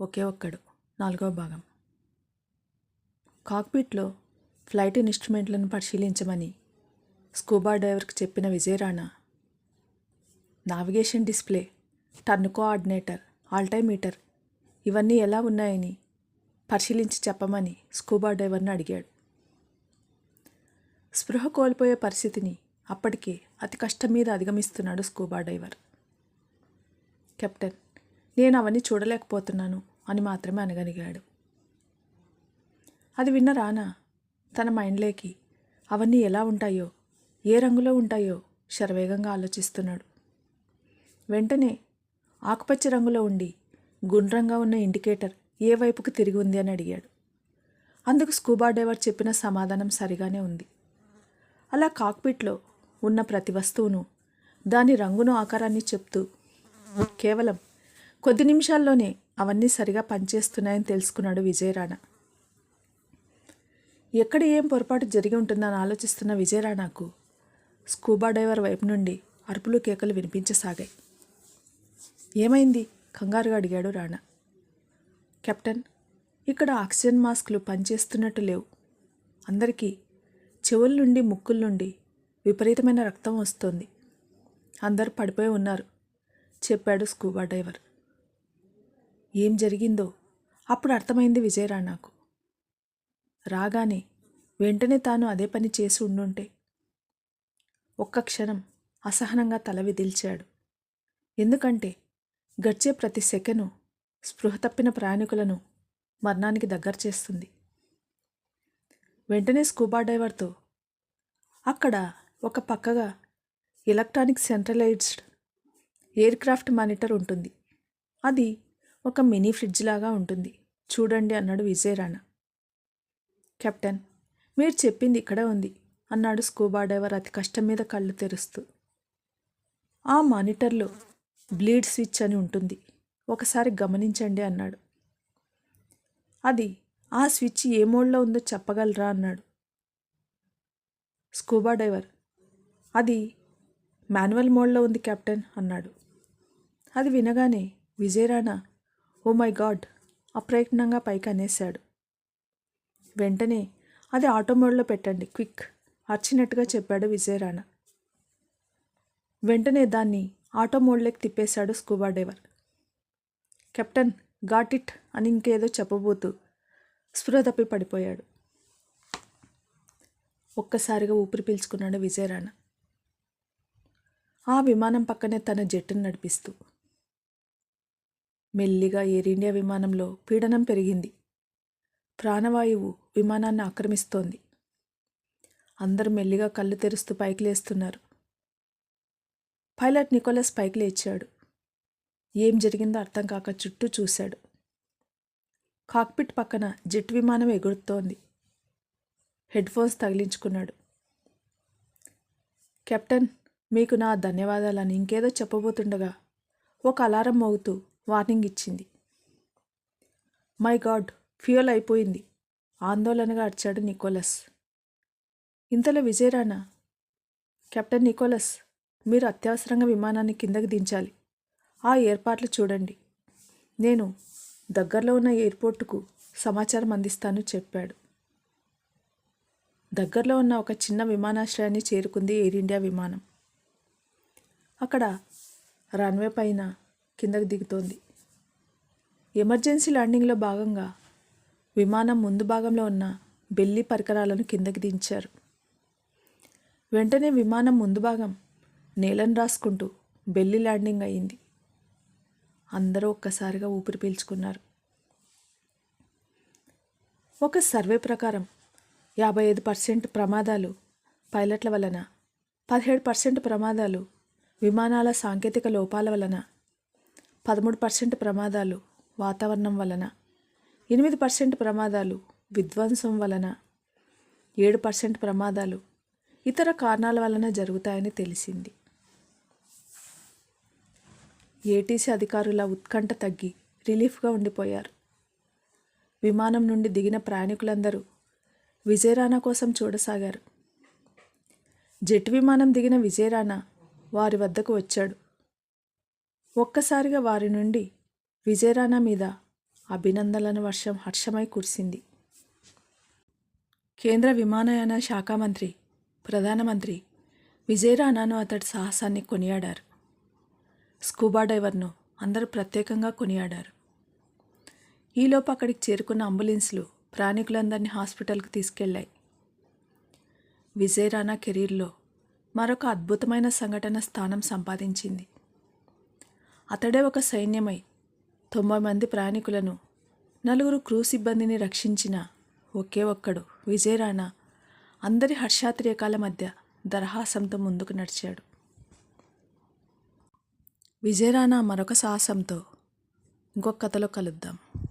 ఒకే ఒక్కడు. నాలుగవ భాగం. కాక్పిట్లో ఫ్లైట్ ఇన్స్ట్రుమెంట్లను పరిశీలించమని స్కూబా డైవర్కి చెప్పిన Vijayarana navigation display turn coordinator altimeter ఇవన్నీ ఎలా ఉన్నాయని పరిశీలించి చెప్పమని స్కూబా డైవర్ని అడిగాడు. స్పృహ కోల్పోయే పరిస్థితిని అప్పటికే అతి కష్టం మీద అధిగమిస్తున్నాడు స్కూబా డైవర్ కెప్టెన్ నేను అవన్నీ చూడలేకపోతున్నాను అని మాత్రమే అనగలిగాడు. అది విన్న రానా తన మైండ్లోకి అవన్నీ ఎలా ఉంటాయో ఏ రంగులో ఉంటాయో శరవేగంగా ఆలోచిస్తున్నాడు. వెంటనే ఆకుపచ్చ రంగులో ఉండి గుండ్రంగా ఉన్న ఇండికేటర్ ఏ వైపుకు తిరిగి ఉంది అని అడిగాడు. అందుకు స్కూబా డైవర్ చెప్పిన సమాధానం సరిగానే ఉంది. అలా కాక్పిట్లో ఉన్న ప్రతి వస్తువును దాని రంగును ఆకారాన్ని చెప్తూ కేవలం కొద్ది నిమిషాల్లోనే అవన్నీ సరిగా పనిచేస్తున్నాయని తెలుసుకున్నాడు విజయరాణా. ఎక్కడ ఏం పొరపాటు జరిగి ఉంటుందని ఆలోచిస్తున్న విజయరాణాకు స్కూబా డైవర్ వైపు నుండి అరుపులు కేకలు వినిపించసాగాయి. ఏమైంది? కంగారుగా అడిగాడు రాణా. కెప్టెన్ ఇక్కడ ఆక్సిజన్ మాస్కులు పనిచేస్తున్నట్టు లేవు. అందరికీ చెవుల నుండి ముక్కుల నుండి విపరీతమైన రక్తం వస్తోంది. అందరూ పడిపోయి ఉన్నారు చెప్పాడు స్కూబా డైవర్ ఏం జరిగిందో అప్పుడు అర్థమైంది విజయరా నాకు. రాగానే వెంటనే తాను అదే పని చేసి ఉండుంటే ఒక్క క్షణం అసహనంగా తల విదిల్చాడు. ఎందుకంటే గడిచే ప్రతి సెకను స్పృహ తప్పిన ప్రయాణికులను మరణానికి దగ్గర చేస్తుంది. వెంటనే స్కూబా డైవర్తో అక్కడ ఒక పక్కగా ఎలక్ట్రానిక్ సెంట్రలైజ్డ్ ఎయిర్క్రాఫ్ట్ మానిటర్ ఉంటుంది. అది ఒక మినీ ఫ్రిడ్జ్ లాగా ఉంటుంది. చూడండి అన్నాడు విజయరాణ. కెప్టెన్ మీరు చెప్పింది ఇక్కడే ఉంది అన్నాడు స్కూబా డైవర్ అతి కష్టం మీద కళ్ళు తెరుస్తూ. ఆ మానిటర్లో బ్లీడ్ స్విచ్ అని ఉంటుంది. ఒకసారి గమనించండి అన్నాడు. అది ఆ స్విచ్ ఏ మోడ్లో ఉందో చెప్పగలరా అన్నాడు. స్కూబా డైవర్ అది మాన్యువల్ మోడ్లో ఉంది కెప్టెన్ అన్నాడు. అది వినగానే విజయరాణ ఓ మై గాడ్! అప్రయత్నంగా పైకి అనేశాడు వెంటనే అది ఆటోమోడ్లో పెట్టండి క్విక్! అర్చినట్టుగా చెప్పాడు విజయరాణ. వెంటనే దాన్ని ఆటోమోడ్లోకి తిప్పేశాడు scuba diver captain got it అని ఇంకేదో చెప్పబోతూ స్పృహ తప్పి పడిపోయాడు. ఒక్కసారిగా ఊపిరి పీల్చుకున్నాడు విజయరాణ. ఆ విమానం పక్కనే తన జట్టును నడిపిస్తూ మెల్లిగా ఎయిర్ ఇండియా విమానంలో పీడనం పెరిగింది. ప్రాణవాయువు విమానాన్ని ఆక్రమిస్తోంది. అందరూ మెల్లిగా కళ్ళు తెరుస్తూ పైకి లేస్తున్నారు. పైలట్ నికోలస్ పైకి లేచాడు. ఏం జరిగిందో అర్థం కాక చుట్టూ చూశాడు. కాక్పిట్ పక్కన జెట్ విమానం ఎగురుతోంది. హెడ్ ఫోన్స్ తగిలించుకున్నాడు. కెప్టెన్ మీకు నా ధన్యవాదాలని ఇంకేదో చెప్పబోతుండగా ఒక అలారం మోగుతూ వార్నింగ్ ఇచ్చింది. మై గాడ్ ఫ్యూయల్ అయిపోయింది. ఆందోళనగా అరిచాడు నికోలస్. ఇంతలో విజయరాణా కెప్టెన్ నికోలస్ మీరు అత్యవసరంగా విమానాన్ని కిందకి దించాలి. ఆ ఏర్పాట్లు చూడండి. నేను దగ్గరలో ఉన్న ఎయిర్పోర్టుకు సమాచారం అందిస్తాను చెప్పాడు. దగ్గరలో ఉన్న ఒక చిన్న విమానాశ్రయాన్ని చేరుకుంది ఎయిర్ ఇండియా విమానం. అక్కడ రన్వే పైన కిందకు దిగుతోంది. ఎమర్జెన్సీ ల్యాండింగ్లో భాగంగా విమానం ముందు భాగంలో ఉన్న బెల్లి పరికరాలను కిందకి దించారు. వెంటనే విమానం ముందు భాగం నేలను రాసుకుంటూ బెల్లి ల్యాండింగ్ అయింది. అందరూ ఒక్కసారిగా ఊపిరి పీల్చుకున్నారు. ఒక సర్వే ప్రకారం యాభై ఐదు పర్సెంట్ ప్రమాదాలు పైలట్ల వలన పదిహేడు పర్సెంట్ ప్రమాదాలు విమానాల సాంకేతిక లోపాల వలన పదమూడు పర్సెంట్ ప్రమాదాలు వాతావరణం వలన ఎనిమిది పర్సెంట్ ప్రమాదాలు విధ్వంసం వలన ఏడు పర్సెంట్ ప్రమాదాలు ఇతర కారణాల వలన జరుగుతాయని తెలిసింది. ఏటీసీ అధికారుల ఉత్కంఠ తగ్గి రిలీఫ్గా ఉండిపోయారు. విమానం నుండి దిగిన ప్రయాణికులందరూ విజయరాణా కోసం చూడసాగారు. జెట్ విమానం దిగిన విజయరాణా వారి వద్దకు వచ్చాడు. ఒక్కసారిగా వారి నుండి విజయరాణా మీద అభినందనల వర్షం హర్షమై కురిసింది. కేంద్ర విమానయాన శాఖ మంత్రి ప్రధానమంత్రి విజయరాణాను అతడి సాహసాన్ని కొనియాడారు. స్కూబా డైవర్ను అందరూ ప్రత్యేకంగా కొనియాడారు. ఈలోపు అక్కడికి చేరుకున్న అంబులెన్స్లు ప్రయాణికులందరినీ హాస్పిటల్కి తీసుకెళ్ళాయి. విజయరాణా కెరీర్లో మరొక అద్భుతమైన సంఘటన స్థానం సంపాదించింది. అతడే ఒక సైన్యమై తొంభై మంది ప్రయాణికులను నలుగురు క్రూ సిబ్బందిని రక్షించిన ఒకే ఒక్కడు విజయరాణ అందరి హర్షాత్రియకాల మధ్య దరహాసంతో ముందుకు నడిచాడు. విజయరాణ మరొక సాహసంతో ఇంకొక కథలో కలుద్దాం.